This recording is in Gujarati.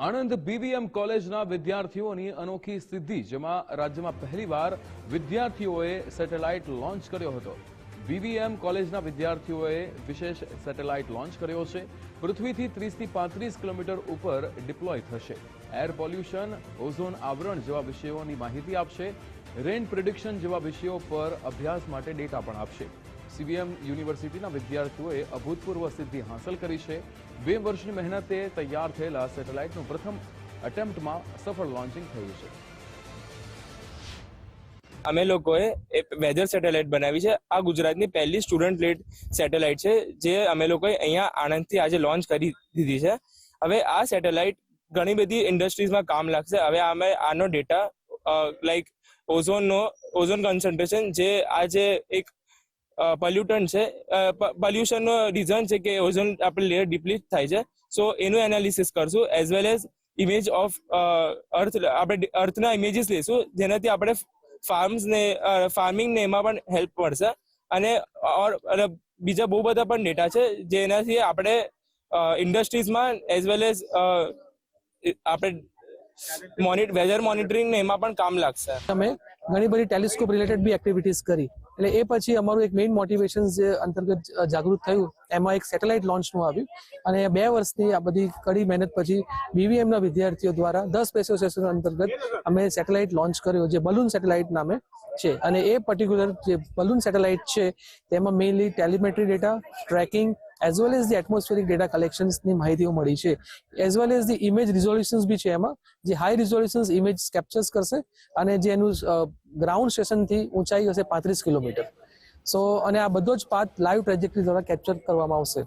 આણંદ બીવીએમ કોલેજના વિદ્યાર્થીઓની અનોખી સિદ્ધિ, જેમાં રાજ્યમાં પહેલીવાર વિદ્યાર્થીઓએ સેટેલાઇટ લોન્ચ કર્યો હતો. બીવીએમ કોલેજના વિદ્યાર્થીઓએ વિશેષ સેટેલાઇટ લોન્ચ કર્યો છે. પૃથ્વીથી ત્રીસથી પાંત્રીસ કિલોમીટર ઉપર ડિપ્લોય થશે. એર પોલ્યુશન, ઓઝોન આવરણ જેવા વિષયોની માહિતી આપશે. રેન પ્રિડિક્શન જેવા વિષયો પર અભ્યાસ માટે ડેટા પણ આપશે. સીવીએમ યુનિવર્સિટીના વિદ્યાર્થીઓએ અભૂતપૂર્વ સિદ્ધિ હાંસલ કરી છે. બે વર્ષની મહેનતે તૈયાર થયેલા સેટેલાઇટનું પ્રથમ અટેમ્પ્ટમાં સફળ લોન્ચિંગ થયું છે. અમે લોકોએ વેધર સેટેલાઇટ બનાવી છે. આ ગુજરાતની પહેલી સ્ટુડન્ટ લેડ સેટેલાઇટ છે, જે અમે લોકોએ અહીંયા આણંદથી આજે લોન્ચ કરી દીધી છે. હવે આ સેટેલાઇટ ઘણી બધી ઇન્ડસ્ટ્રીઝમાં કામ લાગશે. હવે અમે આનો ડેટા લાઈક ઓઝોનનો ઓઝોન કન્સન્ટ્રેશન જે આજે એક પોલ્યુટન્ટ છે. પોલ્યુશનનો રીઝન છે કે ઓઝોન આપણે લેયર ડિપ્લીટ થાય છે. સો એનું એનાલિસિસ કરશું as well as image of earth આપણે અર્થના ઇમેજીસ લઈશું. જેનાથી આપણે ફાર્મ્સ ને ફાર્મિંગ ને એમાં પણ હેલ્પ મળશે. અને ઓર બીજા બહુ બધા પણ ડેટા છે, જેનાથી આપણે ઇન્ડસ્ટ્રીઝમાં એઝ વેલ એઝ આપણે મોનિટ વેધર મોનિટરિંગ ને એમાં પણ કામ લાગશે. તમે ઘણી બધી ટેલિસ્કોપ રિલેટેડ બી એક્ટિવિટીઝ કરી. એટલે એ પછી અમારું એક મેઇન મોટિવેશન જે અંતર્ગત જાગૃત થયું, એમાં એક સેટેલાઇટ લોન્ચનું આવ્યું. અને બે વર્ષની આ બધી કડી મહેનત પછી બીવીએમના વિદ્યાર્થીઓ દ્વારા દસ સ્ટેશન અંતર્ગત અમે સેટેલાઇટ લોન્ચ કર્યો, જે બલૂન સેટેલાઇટ નામે છે. અને એ પર્ટિક્યુલર જે બલૂન સેટેલાઇટ છે, તેમાં mainly telemetry data tracking as well as the atmospheric data કલેક્શન્સની માહિતીઓ મળી છે. As well as the image resolutions બી છે એમાં, જે હાઈ રિઝોલ્યુશન્સ ઇમેજ કેપ્ચર્સ કરશે અને જે એનું ગ્રાઉન્ડ સ્ટેશનથી ઊંચાઈ હશે પાંત્રીસ કિલોમીટર. સો અને આ બધો જ પાથ લાઈવ ટ્રેજેક્ટરી દ્વારા કેપ્ચર કરવામાં આવશે.